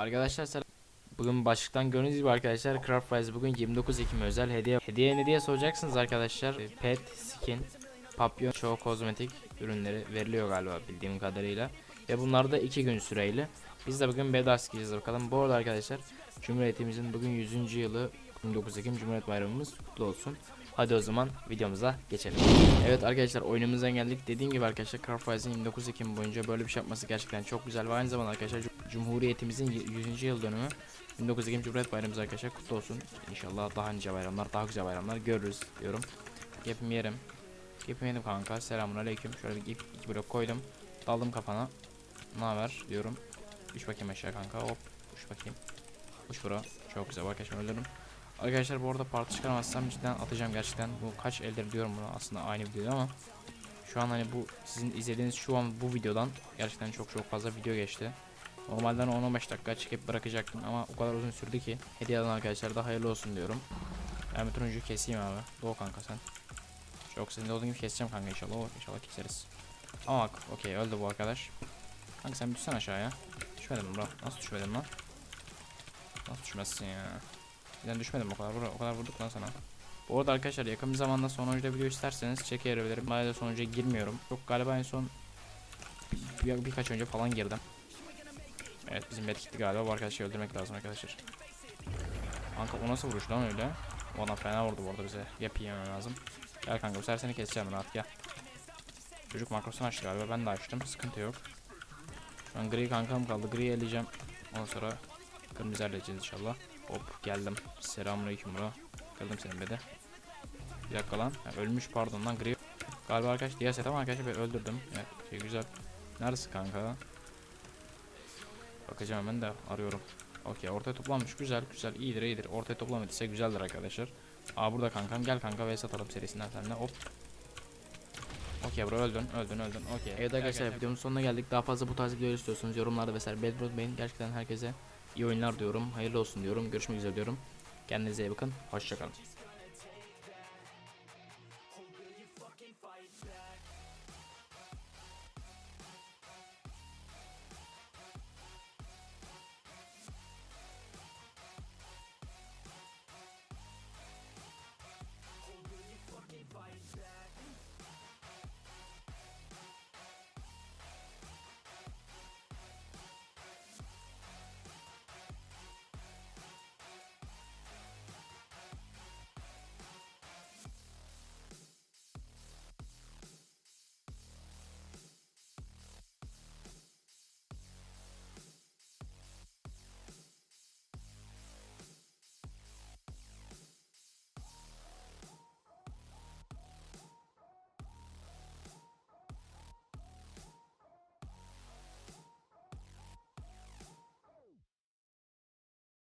Arkadaşlar selam. Bugün başlıktan gördüğünüz gibi arkadaşlar Craftwise bugün 29 Ekim özel hediye. Hediye ne diye soracaksınız arkadaşlar. E, Pet, skin, papyon, çoğu kozmetik ürünleri veriliyor galiba bildiğim kadarıyla. Ve bunlar da 2 gün süreyle. Biz de bugün Bedars gideceğiz bakalım. Bu arada arkadaşlar Cumhuriyetimizin bugün 100. yılı 29 Ekim Cumhuriyet Bayramımız kutlu olsun. Hadi o zaman videomuza geçelim. Evet arkadaşlar oyunumuza geldik. Dediğim gibi arkadaşlar Craftwise'ın 29 Ekim boyunca böyle bir şey yapması gerçekten çok güzel. Ve aynı zamanda arkadaşlar Cum- Cumhuriyetimizin y- 100. yıl dönümü 29 Ekim Cumhuriyet Bayramımız arkadaşlar kutlu olsun. İnşallah daha nice bayramlar, daha güzel bayramlar görürüz diyorum. Yapım yerim. Yapım yedim kanka. Selamun aleyküm. Şöyle bir ip, iki blok koydum. Daldım kafana. Ne haber diyorum. Düş bakayım aşağı kanka. Hop. Düş bakayım. Uç bro. Çok güzel arkadaşlar öldürdüm. Arkadaşlar bu arada parti çıkaramazsam cidden atacağım gerçekten. Bu kaç eldir diyorum bunu aslında aynı videoda ama şu an hani bu sizin izlediğiniz şu an bu videodan gerçekten çok çok fazla video geçti. Normalden 10-15 dakika çekip bırakacaktım ama o kadar uzun sürdü ki hediye alan arkadaşlar da hayırlı olsun diyorum. Ben bir turuncuyu keseyim abi. Doğu kanka sen. Çok senin olduğun gibi keseceğim kanka inşallah. Oh, inşallah keseriz. Ama bak okey öldü bu arkadaş. Kanka sen bir düşsen aşağıya. Düşmedin mi bro? Nasıl düşmedin lan? Nasıl düşmezsin ya? Birden düşmedim o kadar. O kadar vurduk lan sana. Bu arada arkadaşlar yakın bir zamanda sonucuda video isterseniz çekebilirim. Ben de sonuca girmiyorum. Yok galiba en son bir, birkaç önce falan girdim. Evet bizim bet gitti galiba. Bu arkadaşı öldürmek lazım arkadaşlar. Kanka o nasıl vuruş lan öyle? O adam fena vurdu bu arada bize. Yap lazım. Gel kanka bu sefer seni keseceğim rahat gel. Çocuk makrosunu açtı galiba. Ben de açtım. Sıkıntı yok. Şu an gri kankam kaldı. Gri eleyeceğim. Ondan sonra kırmızı halledeceğiz inşallah. Hop geldim. Selamünaleyküm bro. Kırdım senin bedi. Bir dakika lan. Ha, ölmüş pardon lan gri. Galiba arkadaş diğer set ama arkadaşlar ben öldürdüm. Evet şey güzel. Neredesin kanka? Bakacağım ben de arıyorum. Okey ortaya toplanmış güzel güzel iyidir iyidir. Ortaya toplamadıysa güzeldir arkadaşlar. Aa burada kankam gel kanka ve satalım serisinden seninle hop. Okey bro öldün öldün öldün okey. Evet arkadaşlar videonun sonuna geldik. Daha fazla bu tarz videolar istiyorsanız yorumlarda vesaire Bedrock Bey'in gerçekten herkese iyi oyunlar diyorum. Hayırlı olsun diyorum. Görüşmek üzere diyorum. Kendinize iyi bakın. Hoşçakalın.